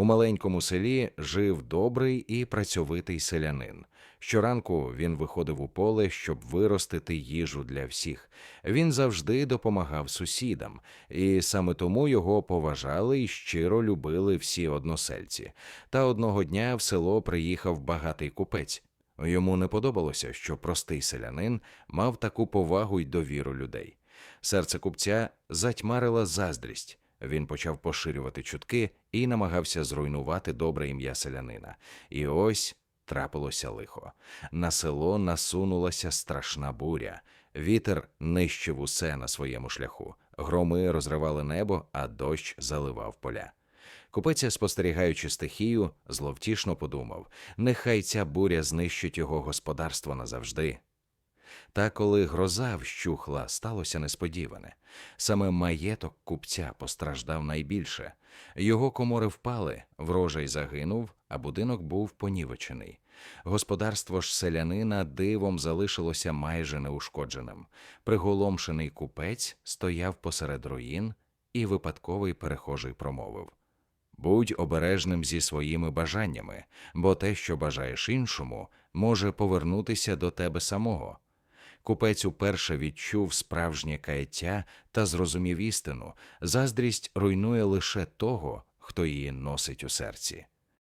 У маленькому селі жив добрий і працьовитий селянин. Щоранку він виходив у поле, щоб виростити їжу для всіх. Він завжди допомагав сусідам, і саме тому його поважали і щиро любили всі односельці. Та одного дня в село приїхав багатий купець. Йому не подобалося, що простий селянин мав таку повагу й довіру людей. Серце купця затьмарила заздрість. Він почав поширювати чутки і намагався зруйнувати добре ім'я селянина. І ось трапилося лихо. На село насунулася страшна буря. Вітер нищив усе на своєму шляху. Громи розривали небо, а дощ заливав поля. Купець, спостерігаючи стихію, зловтішно подумав: нехай ця буря знищить його господарство назавжди. Та коли гроза вщухла, сталося несподіване. Саме маєток купця постраждав найбільше. Його комори впали, врожай загинув, а будинок був понівечений. Господарство ж селянина дивом залишилося майже неушкодженим. Приголомшений купець стояв посеред руїн, і випадковий перехожий промовив. Будь обережним зі своїми бажаннями, бо те, що бажаєш іншому, може повернутися до тебе самого. Купець уперше відчув справжнє каяття та зрозумів істину. Заздрість руйнує лише того, хто її носить у серці.